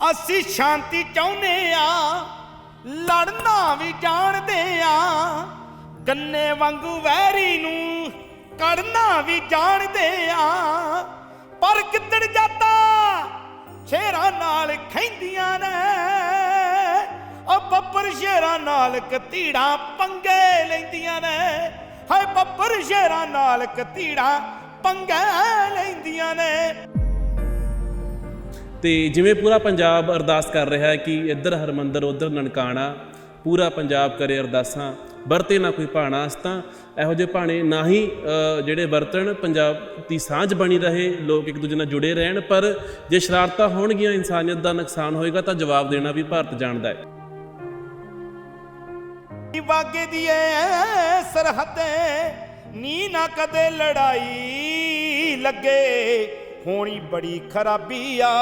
ਅਸੀਂ ਸ਼ਾਂਤੀ ਚਾਹੁੰਦੇ ਆ, ਲੜਨਾ ਵੀ ਜਾਣਦੇ ਆ। ਗੰਨੇ ਵਾਂਗੂ ਵੈਰੀ ਨੂੰ ਕੜਨਾ ਵੀ ਜਾਣਦੇ ਆ। ਪਰ ਕਿੱਦੜ ਜਾਂਦਾ ਸ਼ੇਰਾਂ ਨਾਲ ਖੈਂਦੀਆਂ ਨੇ। ਉਹ ਬੱਬਰ ਸ਼ੇਰਾਂ ਨਾਲ ਕਤੀੜਾਂ ਪੰਗੇ ਲੈਂਦੀਆਂ ਨੇ। ਹਾਏ ਬੱਬਰ ਸ਼ੇਰਾਂ ਨਾਲ ਕਤੀੜਾਂ ਪੰਗੇ ਲੈਂਦੀਆਂ ਨੇ। ਤੇ ਜਿਵੇਂ ਪੂਰਾ ਪੰਜਾਬ ਅਰਦਾਸ ਕਰ ਰਿਹਾ ਹੈ ਕਿ ਇੱਧਰ ਹਰਮੰਦਰ, ਉੱਧਰ ਨਨਕਾਣਾ, ਪੂਰਾ ਪੰਜਾਬ ਕਰੇ ਅਰਦਾਸਾਂ, ਵਰਤੇ ਨਾ ਕੋਈ ਭਾਣਾ ਅਸਤਾਂ। ਇਹੋ ਜਿਹੇ ਭਾਣੇ ਨਾ ਹੀ ਜਿਹੜੇ ਵਰਤਣ, ਪੰਜਾਬ ਦੀ ਸਾਂਝ ਬਣੀ ਰਹੇ, ਲੋਕ ਇੱਕ ਦੂਜੇ ਨਾਲ ਜੁੜੇ ਰਹਿਣ, ਪਰ ਜੇ ਸ਼ਰਾਰਤਾਂ ਹੋਣਗੀਆਂ, ਇਨਸਾਨੀਅਤ ਦਾ ਨੁਕਸਾਨ ਹੋਏਗਾ, ਤਾਂ ਜਵਾਬ ਦੇਣਾ ਵੀ ਭਾਰਤ ਜਾਣਦਾ ਹੈ। ਨੀ ਵਾਗੇ ਦੀ ਐ ਸਰਹੱਦੇ, ਨੀ ਨਾ ਕਦੇ ਲੜਾਈ ਲੱਗੇ। ਹੋਣੀ ਬੜੀ ਖਰਾਬੀ ਆ।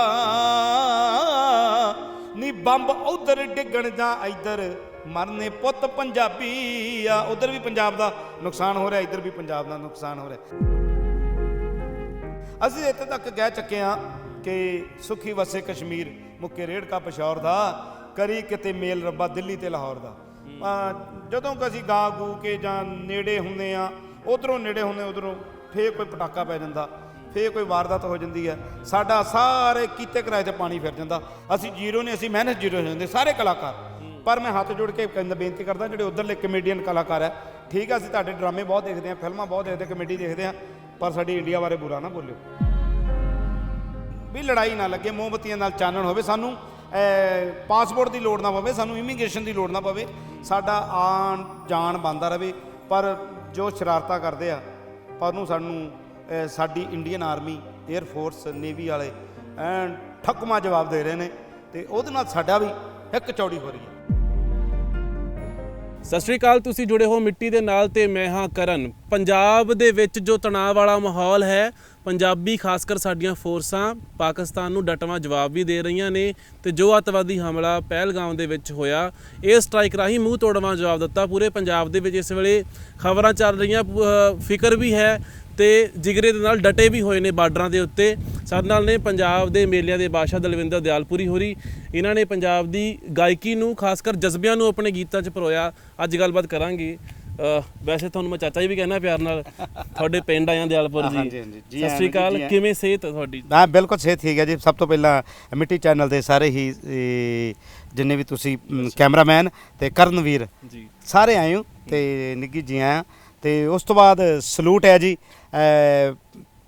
ਨੀ ਬੰਬ ਉਧਰ ਡਿੱਗਣ ਜਾਂ ਇੱਧਰ ਮਰਨੇ ਪੁੱਤ ਪੰਜਾਬੀ ਆ। ਉਧਰ ਵੀ ਪੰਜਾਬ ਦਾ ਨੁਕਸਾਨ ਹੋ ਰਿਹਾ, ਇੱਧਰ ਵੀ ਪੰਜਾਬ ਦਾ ਨੁਕਸਾਨ ਹੋ ਰਿਹਾ। ਅਸੀਂ ਇੱਥੇ ਤੱਕ ਕਹਿ ਚੱਕੇ ਆ ਕਿ ਸੁਖੀ ਵਸੇ ਕਸ਼ਮੀਰ, ਮੁੱਕੇ ਰੇੜਕਾ ਪਸ਼ੌਰ ਦਾ, ਕਰੀ ਕਿਤੇ ਮੇਲ ਰੱਬਾ ਦਿੱਲੀ ਤੇ ਲਾਹੌਰ ਦਾ। ਜਦੋਂ ਕਿ ਅਸੀਂ ਗਾ ਗੂ ਕੇ ਜਾਂ ਨੇੜੇ ਹੁੰਦੇ ਆ ਉਧਰੋਂ ਨੇੜੇ ਹੁੰਦੇ ਉਧਰੋਂ ਫੇਰ ਕੋਈ ਪਟਾਕਾ ਪੈ ਜਾਂਦਾ। ਫੇਰ ਕੋਈ ਵਾਰਦਾਤ ਹੋ ਜਾਂਦੀ ਹੈ। ਸਾਡਾ ਸਾਰੇ ਕੀਤੇ ਕਿਰਾਏ ਤੇ ਪਾਣੀ ਫਿਰ ਜਾਂਦਾ। ਅਸੀਂ ਜ਼ੀਰੋ ਨੇ ਅਸੀਂ ਮਿਹਨਤ ਜ਼ੀਰੋ ਹੋ ਜਾਂਦੇ, ਸਾਰੇ ਕਲਾਕਾਰ। ਪਰ ਮੈਂ ਹੱਥ ਜੋੜ ਕੇ ਕਹਿੰਦਾ, ਬੇਨਤੀ ਕਰਦਾ, ਜਿਹੜੇ ਉਧਰਲੇ ਕਮੇਡੀਅਨ ਕਲਾਕਾਰ ਹੈ, ਠੀਕ ਹੈ, ਅਸੀਂ ਤੁਹਾਡੇ ਡਰਾਮੇ ਬਹੁਤ ਦੇਖਦੇ ਹਾਂ, ਫਿਲਮਾਂ ਬਹੁਤ ਦੇਖਦੇ ਕਮੇਡੀ ਦੇਖਦੇ ਹਾਂ, ਪਰ ਸਾਡੀ ਇੰਡੀਆ ਬਾਰੇ ਬੁਰਾ ਨਾ ਬੋਲਿਓ। ਵੀ ਲੜਾਈ ਨਾ ਲੱਗੇ, ਮੋਮਬਤੀਆਂ ਨਾਲ ਚਾਨਣ ਹੋਵੇ, ਸਾਨੂੰ ਪਾਸਪੋਰਟ ਦੀ ਲੋੜ ਨਾ ਪਵੇ, ਸਾਨੂੰ ਇਮੀਗ੍ਰੇਸ਼ਨ ਦੀ ਲੋੜ ਨਾ ਪਵੇ, ਸਾਡਾ ਆਣ ਜਾਣ ਬੰਦਾ ਰਵੇ ਪਰ ਜੋ ਸ਼ਰਾਰਤਾਂ ਕਰਦੇ ਆ, ਪਰ ਨੂੰ ਸਾਨੂੰ ਸਾਡੀ Indian army air force navy ਵਾਲੇ ਐਨ ਠੱਕਮਾ ਜਵਾਬ ਦੇ ਰਹੇ ਨੇ ਤੇ ਉਹਦੇ ਨਾਲ ਸਾਡਾ ਵੀ ਇੱਕ ਚੌੜੀ ਹੋ ਰਹੀ ਹੈ। ਸਤਿ ਸ਼੍ਰੀ ਅਕਾਲ, ਤੁਸੀਂ ਜੁੜੇ ਹੋ ਮਿੱਟੀ ਦੇ ਨਾਲ ਤੇ ਮੈਂ ਹਾਂ ਕਰਨ। ਪੰਜਾਬ ਦੇ ਵਿੱਚ ਜੋ ਤਣਾਅ ਵਾਲਾ ਮਾਹੌਲ ਹੈ, ਪੰਜਾਬੀ ਖਾਸ ਕਰ ਸਾਡੀਆਂ ਫੋਰਸਾਂ ਪਾਕਿਸਤਾਨ ਨੂੰ ਡਟਵਾਂ ਜਵਾਬ ਵੀ ਦੇ ਰਹੀਆਂ ਨੇ ਤੇ ਜੋ ਅੱਤਵਾਦੀ ਹਮਲਾ ਪਹਿਲਗਾਮ ਦੇ ਵਿੱਚ ਹੋਇਆ, ਇਹ ਸਟ੍ਰਾਈਕ ਰਾਹੀਂ ਮੂੰਹ ਤੋੜਵਾਂ ਜਵਾਬ ਦਿੱਤਾ ਪੂਰੇ ਪੰਜਾਬ ਦੇ ਵਿੱਚ। ਇਸ ਵੇਲੇ ਖਬਰਾਂ ਚੱਲ ਰਹੀਆਂ ਫਿਕਰ ਵੀ ਹੈ ਤੇ ਜਿਗਰੇ ਦੇ ਨਾਲ ਡਟੇ ਵੀ ਹੋਏ ਨੇ ਬਾਰਡਰਾਂ ਦੇ ਉੱਤੇ। ਸਾਡੇ ਨਾਲ ਨੇ ਪੰਜਾਬ ਦੇ ਮੇਲਿਆਂ ਦੇ ਬਾਦਸ਼ਾਹ ਦਲਵਿੰਦਰ ਦਿਆਲਪੁਰੀ ਹੋਰੀ। ਇਹਨਾਂ ਨੇ ਪੰਜਾਬ ਦੀ ਗਾਇਕੀ ਨੂੰ ਖਾਸ ਕਰ ਜਜ਼ਬਿਆਂ ਨੂੰ ਆਪਣੇ ਗੀਤਾਂ 'ਚ ਪਰੋਇਆ ਅੱਜ ਗੱਲਬਾਤ ਕਰਾਂਗੇ। ਵੈਸੇ ਤੁਹਾਨੂੰ ਮੈਂ ਚਾਚਾ ਜੀ ਵੀ ਕਹਿਣਾ ਪਿਆਰ ਨਾਲ ਤੁਹਾਡੇ ਪਿੰਡ ਆਇਆ ਦਿਆਲਪੁਰ ਜੀ। ਸਤਿ ਸ਼੍ਰੀ ਅਕਾਲ। ਕਿਵੇਂ ਸਿਹਤ ਤੁਹਾਡੀ? ਹਾਂ ਬਿਲਕੁਲ ਸਹੀ ਠੀਕ ਹੈ ਜੀ। ਸਭ ਤੋਂ ਪਹਿਲਾਂ ਮਿੱਟੀ ਚੈਨਲ ਦੇ ਸਾਰੇ ਹੀ ਜਿੰਨੇ ਵੀ ਤੁਸੀਂ ਕੈਮਰਾਮੈਨ ਤੇ ਕਰਨਵੀਰ ਜੀ। ਸਾਰੇ ਆਏ ਹੋ ਤੇ ਨਿੱਗੀ ਜੀ ਆਇਆ। ਤੇ ਉਸ ਤੋਂ ਬਾਅਦ ਸਲੂਟ ਹੈ ਜੀ।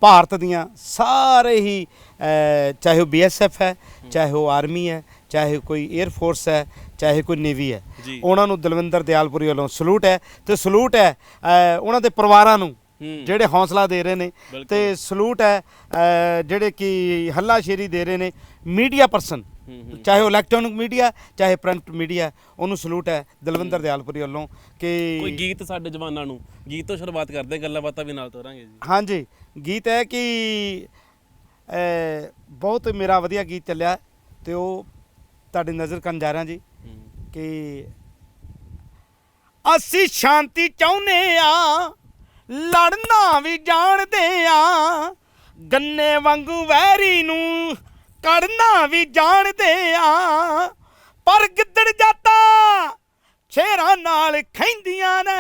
ਭਾਰਤ ਦੀਆਂ ਸਾਰੇ ਹੀ ਚਾਹੇ ਉਹ ਬੀਐਸਐਫ ਹੈ ਚਾਹੇ ਉਹ ਆਰਮੀ ਹੈ ਚਾਹੇ ਕੋਈ 에ਅਰ ਫੋਰਸ ਹੈ ਚਾਹੇ ਕੋਈ ਨੇਵੀ ਹੈ। ਉਹਨਾਂ ਨੂੰ ਦਲਵਿੰਦਰ ਦਿਆਲਪੁਰੀ ਵੱਲੋਂ ਸਲੂਟ ਹੈ ਤੇ ਸਲੂਟ ਹੈ ਉਹਨਾਂ ਦੇ ਪਰਿਵਾਰਾਂ ਨੂੰ। ਜਿਹੜੇ ਹੌਸਲਾ ਦੇ ਰਹੇ ਨੇ। ਤੇ ਸਲੂਟ ਹੈ ਜਿਹੜੇ ਕਿ ਹੱਲਾਸ਼ੇਰੀ ਦੇ ਰਹੇ ਨੇ ਮੀਡੀਆ ਪਰਸਨ ਚਾਹੇ ਉਹ ਇਲੈਕਟ੍ਰੋਨਿਕ ਮੀਡੀਆ ਚਾਹੇ ਪ੍ਰਿੰਟ ਮੀਡੀਆ ਉਹਨੂੰ ਸਲੂਟ ਹੈ ਦਲਵਿੰਦਰ ਦਿਆਲਪੁਰੀ ਵੱਲੋਂ ਕੋਈ ਕਿ ਗੀਤ ਸਾਡੇ ਜਵਾਨਾਂ ਨੂੰ ਗੀਤ ਤੋਂ ਸ਼ੁਰੂਆਤ ਕਰਦੇ ਹਾਂ, ਗੱਲਾਂ ਬਾਤਾਂ ਵੀ ਨਾਲ ਤੋਰਾਂਗੇ ਜੀ। ਹਾਂਜੀ ਗੀਤ ਹੈ ਕਿ ਬਹੁਤ ਮੇਰਾ ਵਧੀਆ ਗੀਤ ਚੱਲਿਆ ਤੇ ਉਹ ਤੁਹਾਡੀ ਨਜ਼ਰ ਕਰਨ ਜਾ ਰਿਹਾ ਜੀ। ਕਿ ਅਸੀਂ ਸ਼ਾਂਤੀ ਚਾਹੁੰਦੇ ਆ ਲੜਨਾ ਵੀ ਜਾਣਦੇ ਆ ਗੰਨੇ ਵਾਂਗੂ ਵੈਰੀ ਨੂੰ ਕੜਨਾ ਵੀ ਜਾਣਦੇ ਆ। ਪਰ ਗਿੱਦੜ ਜਾਤਾ ਸ਼ੇਰਾਂ ਨਾਲ ਖੈਂਦੀਆਂ ਨੇ।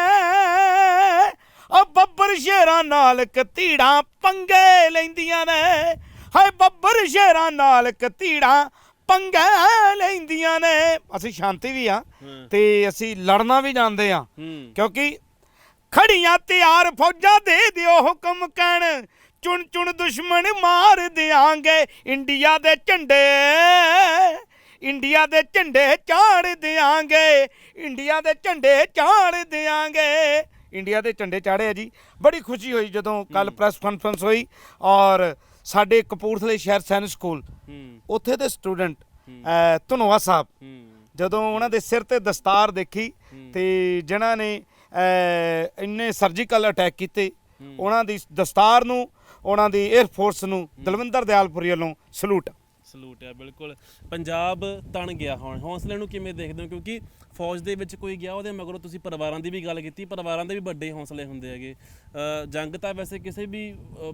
ਉਹ ਬੱਬਰ ਸ਼ੇਰਾਂ ਨਾਲ ਕਤੀੜਾਂ ਪੰਗੇ ਲੈਂਦੀਆਂ ਨੇ। ਹਾਏ ਬੱਬਰ ਸ਼ੇਰਾਂ ਨਾਲ ਕਤੀੜਾਂ ਪੰਗੇ ਲੈਂਦੀਆਂ ਨੇ। ਅਸੀਂ ਸ਼ਾਂਤੀ ਵੀ ਆ। ਤੇ ਅਸੀਂ ਲੜਨਾ ਵੀ ਜਾਣਦੇ ਆ। ਕਿਉਂਕਿ ਖੜੀਆਂ ਤਿਆਰ ਫੌਜਾਂ ਦੇ ਦਿਓ ਹੁਕਮ ਕਹਿਣ। ਚੁਣ ਚੁਣ ਦੁਸ਼ਮਣ ਮਾਰ ਦਿਆਂਗੇ। ਇੰਡੀਆ ਦੇ ਝੰਡੇ ਇੰਡੀਆ ਦੇ ਝੰਡੇ ਚਾੜ ਦਿਆਂਗੇ। ਇੰਡੀਆ ਦੇ ਝੰਡੇ ਚਾੜ ਦਿਆਂਗੇ। ਇੰਡੀਆ ਦੇ ਝੰਡੇ ਚਾੜਿਆ ਜੀ। ਬੜੀ ਖੁਸ਼ੀ ਹੋਈ ਜਦੋਂ ਕੱਲ ਪ੍ਰੈਸ ਕਾਨਫਰੰਸ ਹੋਈ ਔਰ ਸਾਡੇ ਕਪੂਰਥਲੇ ਸ਼ਹਿਰ ਸੈਨਿਕ ਸਕੂਲ ਉੱਥੇ ਦੇ ਸਟੂਡੈਂਟ ਧਨੋਆ ਸਾਹਿਬ ਜਦੋਂ ਉਹਨਾਂ ਦੇ ਸਿਰ ਤੇ ਦਸਤਾਰ ਦੇਖੀ ਤੇ ਜਿਨ੍ਹਾਂ ਨੇ ਇੰਨੇ ਸਰਜੀਕਲ ਅਟੈਕ ਕੀਤੇ ਉਹਨਾਂ ਦੀ ਦਸਤਾਰ ਨੂੰ ਉਹਨਾਂ ਦੀ 에ਅਰ ਫੋਰਸ ਨੂੰ ਦਲਵਿੰਦਰ ਦਿਆਲਪੁਰੀ ਵੱਲੋਂ ਸਲੂਟ। ਸਲੂਟ ਹੈ ਬਿਲਕੁਲ। ਪੰਜਾਬ ਤਣ ਗਿਆ ਹੁਣ। ਹੌਸਲੇ ਨੂੰ ਕਿਵੇਂ ਦੇਖਦੇ ਹੋ? ਕਿਉਂਕਿ ਫੌਜ ਦੇ ਵਿੱਚ ਕੋਈ ਗਿਆ ਉਹਦੇ ਮਗਰੋਂ ਤੁਸੀਂ ਪਰਿਵਾਰਾਂ ਦੀ ਵੀ ਗੱਲ ਕੀਤੀ। ਪਰਿਵਾਰਾਂ ਦੇ ਵੀ ਵੱਡੇ ਹੌਸਲੇ ਹੁੰਦੇ ਹੈਗੇ। ਜੰਗ ਤਾਂ ਵੈਸੇ ਕਿਸੇ ਵੀ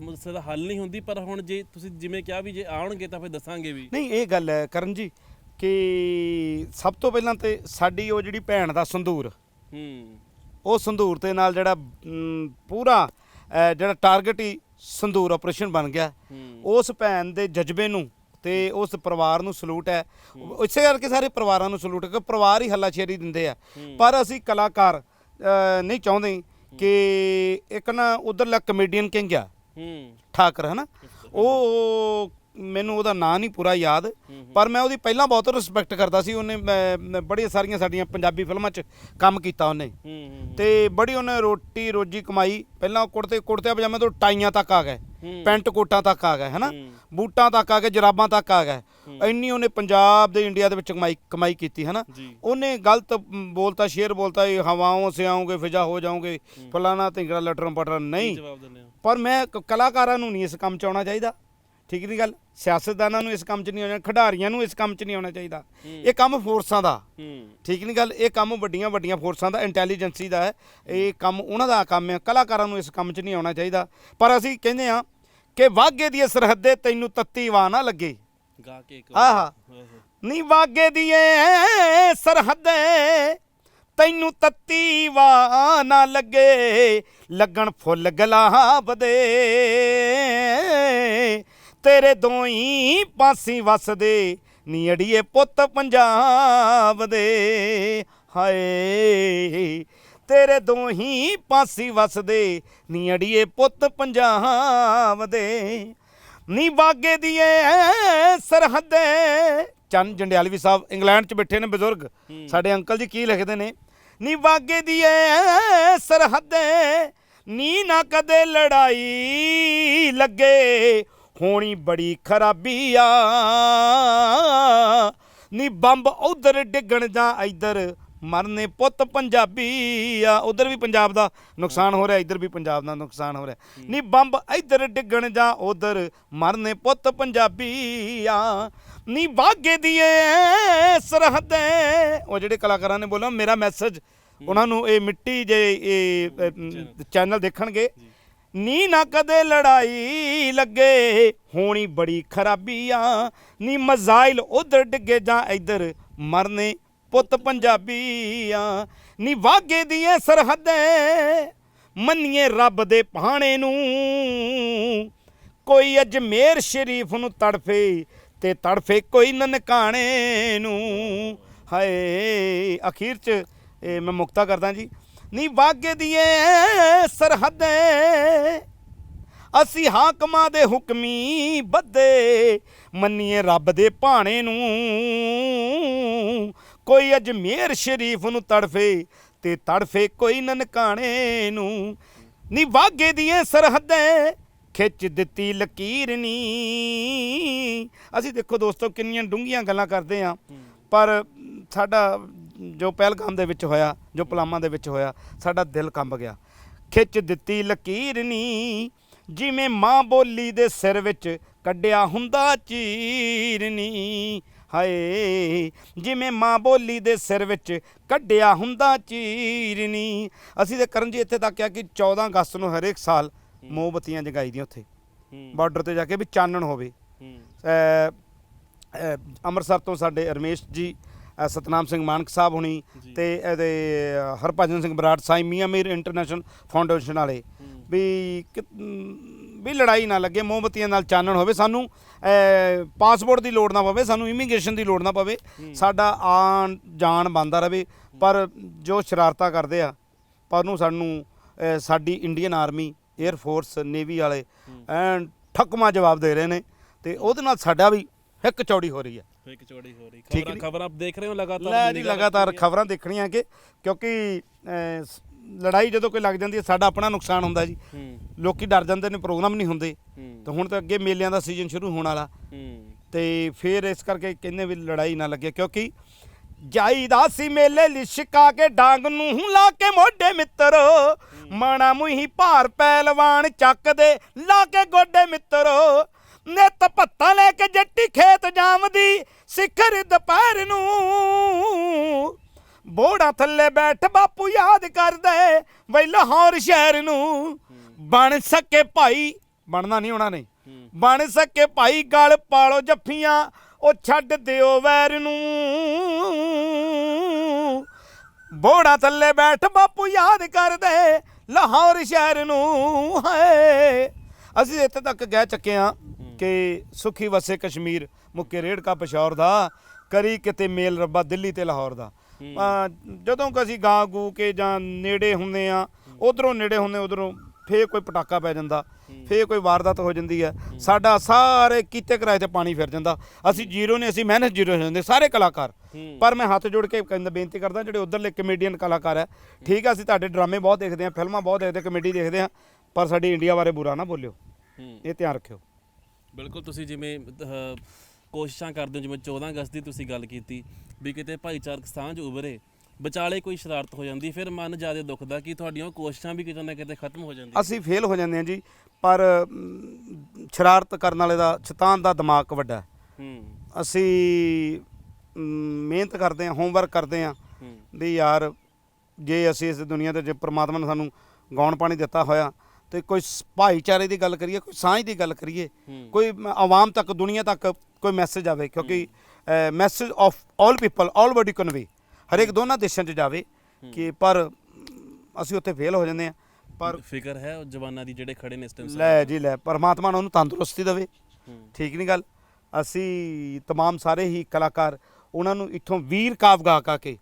ਮਸਲੇ ਦਾ ਹੱਲ ਨਹੀਂ ਹੁੰਦੀ ਪਰ ਹੁਣ ਜੇ ਤੁਸੀਂ ਜਿਵੇਂ ਕਿਹਾ ਵੀ ਜੇ ਆਉਣਗੇ ਤਾਂ ਫਿਰ ਦੱਸਾਂਗੇ ਵੀ। ਨਹੀਂ ਇਹ ਗੱਲ ਹੈ ਕਰਨ ਜੀ ਕਿ ਸਭ ਤੋਂ ਪਹਿਲਾਂ ਤੇ ਸਾਡੀ ਉਹ ਜਿਹੜੀ ਭੈਣ ਦਾ ਸੰਧੂਰ ਹੂੰ। ਉਹ ਸੰਧੂਰ ਤੇ ਨਾਲ ਜਿਹੜਾ ਪੂਰਾ ਜਿਹੜਾ ਟਾਰਗੇਟ ਹੀ ਸੰਧੂਰ ਆਪਰੇਸ਼ਨ ਬਣ ਗਿਆ। ਉਸ ਭੈਣ ਦੇ ਜਜ਼ਬੇ ਨੂੰ ਤੇ ਉਸ ਪਰਿਵਾਰ ਨੂੰ ਸਲੂਟ ਹੈ। ਇਸੇ ਕਰਕੇ ਸਾਰੇ ਪਰਿਵਾਰਾਂ ਨੂੰ ਸਲੂਟ ਹੈ ਕਿ ਪਰਿਵਾਰ ਹੀ ਹੱਲਾਸ਼ੇਰੀ ਦਿੰਦੇ ਆ। ਪਰ ਅਸੀਂ ਕਲਾਕਾਰ ਨਹੀਂ ਚਾਹੁੰਦੇ ਕਿ ਇੱਕ ਨਾ ਉਧਰਲਾ ਕਮੇਡੀਅਨ ਕਿੰਗ ਆ ਹੂੰ। ਠਾਕਰ ਹੈ ਨਾ ਉਹ ਮੈਨੂੰ ਉਹਦਾ ਨਾਂ ਨਹੀਂ ਪੂਰਾ ਯਾਦ ਪਰ ਮੈਂ ਉਹਦੀ ਪਹਿਲਾਂ ਬਹੁਤ ਰਿਸਪੈਕਟ ਕਰਦਾ ਸੀ ਉਹਨੇ ਬੜੀਆਂ ਸਾਰੀਆਂ ਸਾਡੀਆਂ ਪੰਜਾਬੀ ਫਿਲਮਾਂ 'ਚ ਕੰਮ ਕੀਤਾ ਉਹਨੇ। ਤੇ ਬੜੀ ਉਹਨੇ ਰੋਟੀ ਰੋਜੀ ਕਮਾਈ ਪਹਿਲਾਂ ਕੁੜਤੇ ਕੁੜਤੇ ਪਜਾਮੇ ਤੋਂ ਟਾਈਆਂ ਤੱਕ ਆ ਗਏ। ਪੈਂਟ ਕੋਟਾਂ ਤੱਕ ਆ ਗਏ ਹੈਨਾ। ਬੂਟਾਂ ਤੱਕ ਆ ਗਏ ਜਰਾਬਾਂ ਤੱਕ ਆ ਗਏ। ਇੰਨੀ ਉਹਨੇ ਪੰਜਾਬ ਦੇ ਇੰਡੀਆ ਦੇ ਵਿੱਚ ਕਮਾਈ ਕਮਾਈ ਕੀਤੀ ਹੈਨਾ? ਉਹਨੇ ਗਲਤ ਬੋਲਤਾ ਸ਼ੇਰ ਬੋਲਤਾ ਇਹ ਹਵਾਓਂ ਸੇ ਆਉਂਗੇ ਫਿਜ਼ਾ ਹੋ ਜਾਓਗੇ ਫਲਾਣਾ ਢਿੰਗੜਾ ਲਟਰਮ ਪਟਰ ਨਹੀਂ। ਪਰ ਮੈਂ ਕਲਾਕਾਰਾਂ ਨੂੰ ਨਹੀਂ ਇਸ ਕੰਮ 'ਚ ਆਉਣਾ ਚਾਹੀਦਾ। ਠੀਕ ਨਹੀਂ ਗੱਲ? ਸਿਆਸਤਦਾਨਾਂ ਨੂੰ ਇਸ ਕੰਮ 'ਚ ਨਹੀਂ ਆਉਣਾ ਖਿਡਾਰੀਆਂ ਨੂੰ ਇਸ ਕੰਮ 'ਚ ਨਹੀਂ ਆਉਣਾ ਚਾਹੀਦਾ। ਇਹ ਕੰਮ ਫੋਰਸਾਂ ਦਾ। ਠੀਕ ਨਹੀਂ ਗੱਲ? ਇਹ ਕੰਮ ਵੱਡੀਆਂ ਵੱਡੀਆਂ ਫੋਰਸਾਂ ਦਾ ਇੰਟੈਲੀਜੈਂਸੀ ਦਾ ਹੈ। ਇਹ ਕੰਮ ਉਹਨਾਂ ਦਾ ਕੰਮ ਹੈ ਕਲਾਕਾਰਾਂ ਨੂੰ ਇਸ ਕੰਮ 'ਚ ਨਹੀਂ ਆਉਣਾ ਚਾਹੀਦਾ। ਪਰ ਅਸੀਂ ਕਹਿੰਦੇ ਆ ਕਿ ਵਾਗੇ ਦੀ ਸਰਹੱਦੇ ਤੈਨੂੰ ਤੱਤੀ ਵਾ ਨਾ ਲੱਗੇ। ਗਾ ਕੇ ਇੱਕ ਆਹਾ। ਓਹੋ। ਨੀ ਵਾਗੇ ਦੀਏ ਸਰਹੱਦੇ ਤੈਨੂੰ ਤੱਤੀ ਵਾ ਨਾ ਲੱਗੇ। ਲੱਗਣ ਫੁੱਲ ਗੁਲਾਬ ਦੇ। ਤੇਰੇ ਦੋਈ ਪਾਸੀ ਵਸਦੇ ਨੀ ਅੜੀਏ ਪੁੱਤ ਪੰਜਾਬ ਦੇ। ਹਾਏ ਤੇਰੇ ਦੋਹੀ ਪਾਸੀ ਵਸਦੇ ਨੀ ਅੜੀਏ ਪੁੱਤ ਪੰਜਾਬ ਦੇ। ਨੀ ਬਾਗੇ ਦੀਏ ਸਰਹੱਦੇ। ਚੰਨ ਜੰਡਿਆਲਵੀ ਸਾਹਿਬ ਇੰਗਲੈਂਡ 'ਚ ਬੈਠੇ ਨੇ ਬਜ਼ੁਰਗ। ਸਾਡੇ ਅੰਕਲ ਜੀ ਕੀ ਲਿਖਦੇ ਨੇ? ਨੀ ਬਾਗੇ ਦੀਏ ਸਰਹੱਦੇ ਨੀ ਨਾ ਕਦੇ ਲੜਾਈ ਲੱਗੇ। ਹੋਣੀ ਬੜੀ ਖਰਾਬੀ ਆ। ਨੀ ਬੰਬ ਉਧਰ ਡਿੱਗਣ ਜਾਂ ਇੱਧਰ ਮਰਨੇ ਪੁੱਤ ਪੰਜਾਬੀ ਆ। ਉਧਰ ਵੀ ਪੰਜਾਬ ਦਾ ਨੁਕਸਾਨ ਹੋ ਰਿਹਾ ਇੱਧਰ ਵੀ ਪੰਜਾਬ ਦਾ ਨੁਕਸਾਨ ਹੋ ਰਿਹਾ। ਨੀ ਬੰਬ ਇੱਧਰ ਡਿੱਗਣ ਜਾਂ ਉਧਰ ਮਰਨੇ ਪੁੱਤ ਪੰਜਾਬੀ ਆ। ਨੀ ਬਾਗੇ ਦੀਏ ਸਰਹੱਦੇ ਉਹ ਜਿਹੜੇ ਕਲਾਕਾਰਾਂ ਨੇ ਬੋਲਿਆ ਮੇਰਾ ਮੈਸੇਜ ਉਹਨਾਂ ਨੂੰ ਇਹ ਮਿੱਟੀ ਜੇ ਇਹ ਚੈਨਲ ਦੇਖਣਗੇ। ਨੀ ਨਾ ਕਦੇ ਲੜਾਈ ਲੱਗੇ। ਹੋਣੀ ਬੜੀ ਖਰਾਬੀ ਆ। ਨੀ ਮਜ਼ਾਇਲ ਉਧਰ ਡਿੱਗੇ ਜਾਂ ਇੱਧਰ ਮਰਨੇ ਪੁੱਤ ਪੰਜਾਬੀ ਆ। ਨੀ ਵਾਗੇ ਦੀਆਂ ਸਰਹੱਦਾਂ ਮੰਨੀਏ ਰੱਬ ਦੇ ਪਹਾਣੇ ਨੂੰ। ਕੋਈ ਅਜਮੇਰ ਸ਼ਰੀਫ ਨੂੰ ਤੜਫੇ ਤੇ ਤੜਫੇ ਕੋਈ ਨਨਕਾਣੇ ਨੂੰ। ਹਾਏ, ਅਖੀਰ ਚ, ਇਹ ਮੈਂ ਮੁਕਤਾ ਕਰਦਾ ਜੀ। ਨੀ ਵਾਗੇ ਦੀਏ ਸਰਹੱਦੇ। ਅਸੀਂ ਹਾਕਮਾਂ ਦੇ ਹੁਕਮੀ ਬੱਦੇ ਮੰਨੀਏ ਰੱਬ ਦੇ ਭਾਣੇ ਨੂੰ। ਕੋਈ ਅਜਮੇਰ ਸ਼ਰੀਫ ਨੂੰ ਤੜਫੇ ਤੇ ਤੜਫੇ ਕੋਈ ਨਨਕਾਣੇ ਨੂੰ। ਨੀ ਵਾਗੇ ਦੀਆਂ ਸਰਹੱਦੇ ਖਿੱਚ ਦਿੱਤੀ ਲਕੀਰ ਨੀ। ਅਸੀਂ ਦੇਖੋ ਦੋਸਤੋ ਕਿੰਨੀਆਂ ਡੂੰਘੀਆਂ ਗੱਲਾਂ ਕਰਦੇ ਆ। ਪਰ ਸਾਡਾ ਜੋ ਪਹਿਲਗਾਮ ਦੇ ਵਿੱਚ ਹੋਇਆ ਜੋ ਪਲਾਮਾ ਦੇ ਵਿੱਚ ਹੋਇਆ ਸਾਡਾ ਦਿਲ ਕੰਬ ਗਿਆ। ਖਿੱਚ ਦਿੱਤੀ ਲਕੀਰ ਨੀ ਜਿਵੇਂ ਮਾਂ ਬੋਲੀ ਦੇ ਸਿਰ ਵਿੱਚ ਕੱਢਿਆ ਹੁੰਦਾ ਚੀਰਨੀ ਹਾਏ ਜਿਵੇਂ ਮਾਂ ਬੋਲੀ ਦੇ ਸਿਰ ਵਿੱਚ ਕੱਢਿਆ ਹੁੰਦਾ ਚੀਰਨੀ ਅਸੀਂ ਤੇ ਕਰਨ ਜੀ ਇੱਥੇ ਤੱਕ ਆ ਕਿ 14 ਅਗਸਤ ਨੂੰ ਹਰੇਕ ਸਾਲ ਮੋਮਬਤੀਆਂ ਜਗਾਈ ਦੀਆਂ ਉੱਥੇ ਬਾਰਡਰ ਤੇ ਜਾ ਕੇ ਵੀ ਚਾਨਣ ਹੋਵੇ। ਅੰਮ੍ਰਿਤਸਰ ਤੋਂ ਸਾਡੇ ਰਮੇਸ਼ ਜੀ ਅ, ਸਤਨਾਮ ਸਿੰਘ ਮਾਨਕ ਸਾਹਿਬ ਹੁਣੀ। ਤੇ ਇਹਦੇ ਅ, ਹਰਭਜਨ ਸਿੰਘ ਬਰਾੜ ਸਾਈ ਮੀਆਂ ਮੀਰ ਇੰਟਰਨੈਸ਼ਨਲ ਫਾਊਂਡੇਸ਼ਨ ਵਾਲੇ। ਵੀ ਕਿ- ਮ, ਵੀ ਲੜਾਈ ਨਾ ਲੱਗੇ ਮੋਮਬਤੀਆਂ ਨਾਲ ਚਾਨਣ ਹੋਵੇ ਸਾਨੂੰ ਅ, ਪਾਸਪੋਰਟ ਦੀ ਲੋੜ ਨਾ ਪਵੇ ਸਾਨੂੰ ਇਮੀਗ੍ਰੇਸ਼ਨ ਦੀ ਲੋੜ ਨਾ ਪਵੇ ਸਾਡਾ ਆਣ ਜਾਣ ਬੰਦਾ ਰਵੇ। ਪਰ ਜੋ ਸ਼ਰਾਰਤਾਂ ਕਰਦੇ ਆ ਪਰ ਨੂੰ ਸਾਨੂੰ ਅ, ਸਾਡੀ Indian army air force navy ਵਾਲੇ ਐਨ ਠੱਕਮਾ ਜਵਾਬ ਦੇ ਰਹੇ ਨੇ ਤੇ ਉਹਦੇ ਨਾਲ ਸਾਡਾ ਵੀ ਹਿੱਕ ਚੌੜੀ ਹੋ ਰਹੀ ਹੈ। ਇੱਕ ਚੋੜੀ ਹੋ ਰਹੀ। ਠੀਕ ਖਬਰਾਂ ਆਪ ਦੇਖ ਰਹੇ ਹੋ ਲਗਾਤਾਰ ਲੈ ਜੀ ਲਗਾਤਾਰ ਖਬਰਾਂ ਦੇਖਣੀਆਂ ਕਿ ਕਿਉਂਕਿ ਲੜਾਈ ਜਦੋਂ ਕੋਈ ਲੱਗ ਜਾਂਦੀ ਹੈ ਸਾਡਾ ਆਪਣਾ ਨੁਕਸਾਨ ਹੁੰਦਾ ਜੀ। ਲੋਕੀ ਡਰ ਜਾਂਦੇ ਨੇ ਪ੍ਰੋਗਰਾਮ ਨਹੀਂ ਹੁੰਦੇ। ਤੇ ਹੁਣ ਤਾਂ ਅੱਗੇ ਮੇਲਿਆਂ ਦਾ ਸੀਜ਼ਨ ਸ਼ੁਰੂ ਹੋਣ ਵਾਲਾ। ਤੇ ਫਿਰ ਇਸ ਕਰਕੇ ਕਹਿੰਦੇ ਵੀ ਲੜਾਈ ਨਾ ਲੱਗੇ ਕਿਉਂਕਿ ਜਾਈਦਾ ਸੀ ਮੇਲੇ ਲਿਸ਼ਕਾ ਕੇ ਡਾਂਗ ਨੂੰ ਲਾ ਕੇ ਮੋਢੇ ਮਿੱਤਰੋ। ਮਾਣਾ ਮੁਹੀ ਭਾਰ ਪਹਿਲਵਾਨ ਚੱਕਦੇ ਲਾ ਕੇ ਗੋਡੇ ਮਿੱਤਰੋ। ਨਿੱਤ ਭੱਤਾ ਲੈ ਕੇ ਜੱਟੀ ਖੇਤ ਜਾਮਦੀ ਸਿਖਰ ਦੁਪਹਿਰ ਨੂੰ। ਬੋੜਾ ਥੱਲੇ ਬੈਠ ਬਾਪੂ ਯਾਦ ਕਰਦੇ ਬਈ ਲਾਹੌਰ ਸ਼ਹਿਰ ਨੂੰ। ਬਣ ਸਕੇ ਭਾਈ ਬਣਨਾ ਨਹੀਂ ਹੋਣਾ ਨਹੀਂ। ਬਣ ਸਕੇ ਭਾਈ ਗਲ ਪਾਲੋ ਜੱਫੀਆਂ ਉਹ ਛੱਡ ਦਿਓ ਵੈਰ ਨੂੰ। ਬੋੜਾ ਥੱਲੇ ਬੈਠ ਬਾਪੂ ਯਾਦ ਕਰਦੇ ਲਾਹੌਰ ਸ਼ਹਿਰ ਨੂੰ। ਹਾਏ ਅਸੀਂ ਇੱਥੇ ਤੱਕ ਗਏ ਚੱਕੇ ਆ ਕਿ ਸੁਖੀ ਵਸੇ ਕਸ਼ਮੀਰ ਮੁੱਕੇ ਰੇੜਕਾ ਪਸ਼ੌਰ ਦਾ ਕਰੀ ਕਿਤੇ ਮੇਲ ਰੱਬਾ ਦਿੱਲੀ ਤੇ ਲਾਹੌਰ ਦਾ। ਜਦੋਂ ਕਿ ਅਸੀਂ ਗਾਂ ਗੂ ਕੇ ਜਾਂ ਨੇੜੇ ਹੁੰਦੇ ਆ ਉਧਰੋਂ ਨੇੜੇ ਹੁੰਦੇ ਉਧਰੋਂ ਫੇਰ ਕੋਈ ਪਟਾਕਾ ਪੈ ਜਾਂਦਾ ਫੇਰ ਕੋਈ ਵਾਰਦਾਤ ਹੋ ਜਾਂਦੀ ਹੈ। ਸਾਡਾ ਸਾਰੇ ਕੀਤੇ ਕਿਰਾਏ ਤੇ ਪਾਣੀ ਫਿਰ ਜਾਂਦਾ। ਅਸੀਂ ਜ਼ੀਰੋ ਨੇ ਅਸੀਂ ਮਿਹਨਤ ਜ਼ੀਰੋ ਹੋ ਜਾਂਦੇ ਸਾਰੇ ਕਲਾਕਾਰ। ਪਰ ਮੈਂ ਹੱਥ ਜੋੜ ਕੇ ਕਹਿੰਦਾ ਬੇਨਤੀ ਕਰਦਾ ਜਿਹੜੇ ਉਧਰਲੇ ਕਮੇਡੀਅਨ ਕਲਾਕਾਰ ਹੈ ਠੀਕ ਹੈ ਅਸੀਂ ਤੁਹਾਡੇ ਡਰਾਮੇ ਬਹੁਤ ਦੇਖਦੇ ਹਾਂ ਫਿਲਮਾਂ ਬਹੁਤ ਦੇਖਦੇ ਕਮੇਡੀ ਦੇਖਦੇ ਹਾਂ ਪਰ ਸਾਡੀ ਇੰਡੀਆ ਬਾਰੇ ਬੁਰਾ ਨਾ ਬੋਲਿਓ। ਇਹ ਧਿਆਨ ਰੱਖਿਓ। ਬਿਲਕੁਲ ਤੁਸੀਂ ਜਿਵੇਂ ਅਹ, ਕੋਸ਼ਿਸ਼ਾਂ ਕਰਦੇ ਹੋ ਜਿਵੇਂ 14 ਅਗਸਤ ਦੀ ਤੁਸੀਂ ਗੱਲ ਕੀਤੀ ਵੀ ਕਿਤੇ ਭਾਈਚਾਰਕ ਸਾਂਝ ਉਭਰੇ ਵਿਚਾਲੇ ਕੋਈ ਸ਼ਰਾਰਤ ਹੋ ਜਾਂਦੀ ਫਿਰ ਮਨ ਜ਼ਿਆਦਾ ਦੁਖਦਾ ਕਿ ਤੁਹਾਡੀਆਂ ਉਹ ਕੋਸ਼ਿਸ਼ਾਂ ਵੀ ਕਿਤੇ ਨਾ ਕਿਤੇ ਖਤਮ ਹੋ ਜਾਂਦੀਆਂ। ਅਸੀਂ ਫੇਲ ਹੋ ਜਾਂਦੇ ਹਾਂ ਜੀ ਪਰ ਅਮ, ਸ਼ਰਾਰਤ ਕਰਨ ਵਾਲੇ ਦਾ ਸ਼ੈਤਾਨ ਦਾ ਦਿਮਾਗ ਵੱਡਾ ਹੈ। ਹੂੰ। ਅਸੀਂ ਅਮ, ਮਿਹਨਤ ਕਰਦੇ ਹਾਂ ਹੋਮਵਰਕ ਕਰਦੇ ਹਾਂ ਹੂੰ। ਵੀ ਯਾਰ ਜੇ ਅਸੀਂ ਇਸ ਦੁਨੀਆ ਤੇ ਜੇ ਪ੍ਰਮਾਤਮਾ ਨੇ ਸਾਨੂੰ ਗਾਉਣ ਪਾਣੀ ਦਿੱਤਾ ਹੋਇਆ ਤੇ ਕੋਈ ਸ- ਭਾਈਚਾਰੇ ਦੀ ਗੱਲ ਕਰੀਏ ਕੋਈ ਸਾਂਝ ਦੀ ਗੱਲ ਕਰੀਏ ਹੂੰ। ਕੋਈ ਮ- ਆਵਾਮ ਤੱਕ ਦੁਨੀਆ ਤੱਕ ਕੋਈ ਮੈਸੇਜ ਆਵੇ ਕਿਉਂਕਿ message of all people all body convey ਹਰੇਕ ਦੋਨਾਂ ਦੇਸ਼ਾਂ 'ਚ ਜਾਵੇ ਕਿ ਪਰ ਅਮ, ਅਸੀਂ ਉੱਥੇ ਫੇਲ ਹੋ ਜਾਂਦੇ ਆ ਪਰ ਫਿਕਰ ਹੈ ਉਹ ਜਵਾਨਾਂ ਦੀ ਜਿਹੜੇ ਖੜੇ ਨੇ ਇਸ ਟਾਈਮ ਲੈ ਜੀ ਲੈ ਪਰਮਾਤਮਾ ਨੇ ਉਹਨੂੰ ਤੰਦਰੁਸਤੀ ਦੇਵੇ ਹੂੰ ਠੀਕ ਨਹੀਂ ਗੱਲ ਅਸੀਂ तमाम ਸਾਰੇ ਹੀ ਕਲਾਕਾਰ ਉਹਨਾਂ ਨੂੰ ਇੱਥੋਂ ਵੀਰ ਕਾਵ ਗਾ ਗਾ ਕੇ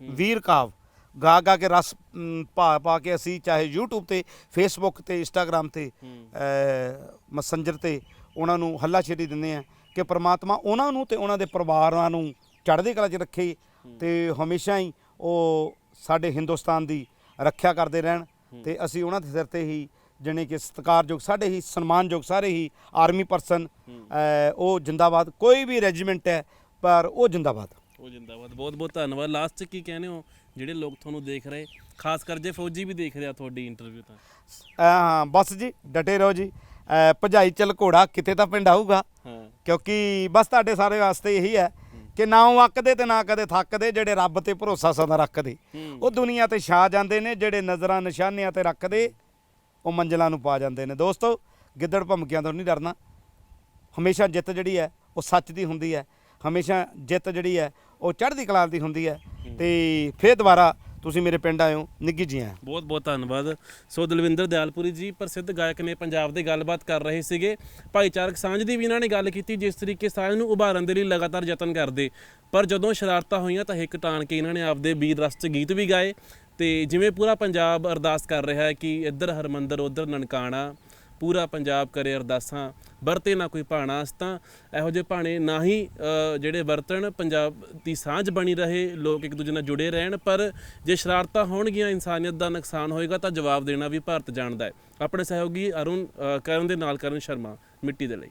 ਵੀਰ ਕਾਵ ਗਾ ਗਾ ਕੇ ਰਸ ਪਾ ਪਾ ਕੇ ਅਸੀਂ ਚਾਹੇ YouTube ਤੇ Facebook ਤੇ Instagram ਤੇ ਮੈਸੇਂਜਰ ਤੇ ਉਹਨਾਂ ਨੂੰ ਹੱਲਾਸ਼ੇਰੀ ਦਿੰਦੇ ਆ ਕਿ ਪ੍ਰਮਾਤਮਾ ਉਹਨਾਂ ਨੂੰ ਤੇ ਉਹਨਾਂ ਦੇ ਪਰਿਵਾਰਾਂ ਨੂੰ ਚੜ੍ਹਦੀ ਕਲਾ 'ਚ ਰੱਖੇ ਤੇ ਹਮੇਸ਼ਾ ਹੀ ਉਹ ਸਾਡੇ ਹਿੰਦੁਸਤਾਨ ਦੀ ਰੱਖਿਆ ਕਰਦੇ ਰਹਿਣ ਤੇ ਅਸੀਂ ਉਹਨਾਂ ਦੇ ਸਿਰ ਤੇ ਹੀ ਜਾਣੀ ਕਿ ਸਤਿਕਾਰਯੋਗ ਸਾਡੇ ਹੀ ਸਨਮਾਨਯੋਗ ਸਾਰੇ ਹੀ ਆਰਮੀ ਪਰਸਨ ਉਹ ਜਿੰਦਾਬਾਦ ਕੋਈ ਵੀ ਰੈਜੀਮੈਂਟ ਹੈ ਪਰ ਉਹ ਜਿੰਦਾਬਾਦ। ਉਹ ਜਿੰਦਾਬਾਦ। ਬਹੁਤ ਬਹੁਤ ਧੰਨਵਾਦ। ਲਾਸਟ 'ਚ ਕੀ ਕਹਿੰਦੇ ਹੋ? ਜਿਹੜੇ ਲੋਕ ਤੁਹਾਨੂੰ ਦੇਖ ਰਹੇ ਖਾਸ ਕਰ ਜੇ ਫੌਜੀ ਵੀ ਦੇਖ ਰਿਹਾ ਤੁਹਾਡੀ ਇੰਟਰਵਿਊ ਤਾਂ। ਹਾਂ ਬਸ ਜੀ ਡਟੇ ਰਹੋ ਜੀ। ਅਹ ਭਜਾਈ ਚੱਲ ਘੋੜਾ ਕਿਤੇ ਤਾਂ ਪਿੰਡ ਆਊਗਾ। ਹਾਂ। ਕਿਉਂਕਿ ਬਸ ਤੁਹਾਡੇ ਸਾਰੇ ਵਾਸਤੇ ਇਹੀ ਹੈ ਕਿ ਨਾ ਉਹ ਅੱਕਦੇ ਤੇ ਨਾ ਕਦੇ ਥੱਕਦੇ ਜਿਹੜੇ ਰੱਬ ਤੇ ਭਰੋਸਾ ਸਦਾ ਰੱਖਦੇ। ਹੂੰ। ਉਹ ਦੁਨੀਆ ਤੇ ਛਾ ਜਾਂਦੇ ਨੇ ਜਿਹੜੇ ਨਜ਼ਰਾਂ ਨਿਸ਼ਾਨਿਆਂ ਤੇ ਰੱਖਦੇ ਉਹ ਮੰਜ਼ਲਾਂ ਨੂੰ ਪਾ ਜਾਂਦੇ ਨੇ। ਦੋਸਤੋ ਗਿੱਦੜ ਭਮਕਿਆਂ ਤੋਂ ਨਹੀਂ ਡਰਨਾ। ਹਮੇਸ਼ਾ ਜਿੱਤ ਜਿਹੜੀ ਹੈ ਉਹ ਸੱਚ ਦੀ ਹੁੰਦੀ ਹੈ। ਹਮੇਸ਼ਾ ਜਿੱਤ ਜਿਹੜੀ ਹੈ ਉਹ ਚੜ੍ਹਦੀ ਕਲਾ ਦੀ ਹੁੰਦੀ ਹੈ ਤੇ ਫੇਰ ਦੁਬਾਰਾ ਤੁਸੀਂ ਮੇਰੇ ਪਿੰਡ ਆਇਓ ਨਿੱਗੀ ਜੀ ਆਇਆਂ। ਬਹੁਤ ਬਹੁਤ ਧੰਨਵਾਦ। ਸੋ ਦਲਵਿੰਦਰ ਦਿਆਲਪੁਰੀ ਜੀ ਪ੍ਰਸਿੱਧ ਗਾਇਕ ਨੇ ਪੰਜਾਬ ਦੇ ਗੱਲਬਾਤ ਕਰ ਰਹੇ ਸੀਗੇ। ਭਾਈਚਾਰਕ ਸਾਂਝ ਦੀ ਵੀ ਇਹਨਾਂ ਨੇ ਗੱਲ ਕੀਤੀ ਜਿਸ ਤਰੀਕੇ ਸਾਂਝ ਨੂੰ ਉਭਾਰਨ ਦੇ ਲਈ ਲਗਾਤਾਰ ਯਤਨ ਕਰਦੇ। ਪਰ ਜਦੋਂ ਸ਼ਰਾਰਤਾਂ ਹੋਈਆਂ ਤਾਂ ਹਿੱਕ ਟਾਣ ਕੇ ਇਹਨਾਂ ਨੇ ਆਪਦੇ ਵੀਰ ਰਸ 'ਚ ਗੀਤ ਵੀ ਗਾਏ। ਤੇ ਜਿਵੇਂ ਪੂਰਾ ਪੰਜਾਬ ਅਰਦਾਸ ਕਰ ਰਿਹਾ ਹੈ ਕਿ ਇੱਧਰ ਹਰਮੰਦਰ ਉੱਧਰ ਨਨਕਾਣਾ ਪੂਰਾ ਪੰਜਾਬ ਕਰੇ ਅਰਦਾਸਾਂ, ਵਰਤੇ ਨਾ ਕੋਈ ਭਾਣਾ ਅਸਤਾਂ ਇਹੋ ਜਿਹੇ ਭਾਣੇ ਨਾ ਹੀ ਜਿਹੜੇ ਵਰਤਣ, ਪੰਜਾਬ ਦੀ ਸਾਂਝ ਬਣੀ ਰਹੇ, ਲੋਕ ਇੱਕ ਦੂਜੇ ਨਾਲ ਜੁੜੇ ਰਹਿਣ। ਪਰ ਜੇ ਸ਼ਰਾਰਤਾਂ ਹੋਣਗੀਆਂ, ਇਨਸਾਨੀਅਤ ਦਾ ਨੁਕਸਾਨ ਹੋਏਗਾ ਤਾਂ ਜਵਾਬ ਦੇਣਾ ਵੀ ਭਾਰਤ ਜਾਣਦਾ ਹੈ। ਆਪਣੇ ਸਹਿਯੋਗੀ ਅਰੁਣ ਕਰਨ ਦੇ ਨਾਲ ਕਰਨ ਸ਼ਰਮਾ, ਮਿੱਟੀ ਦੇ ਲਈ।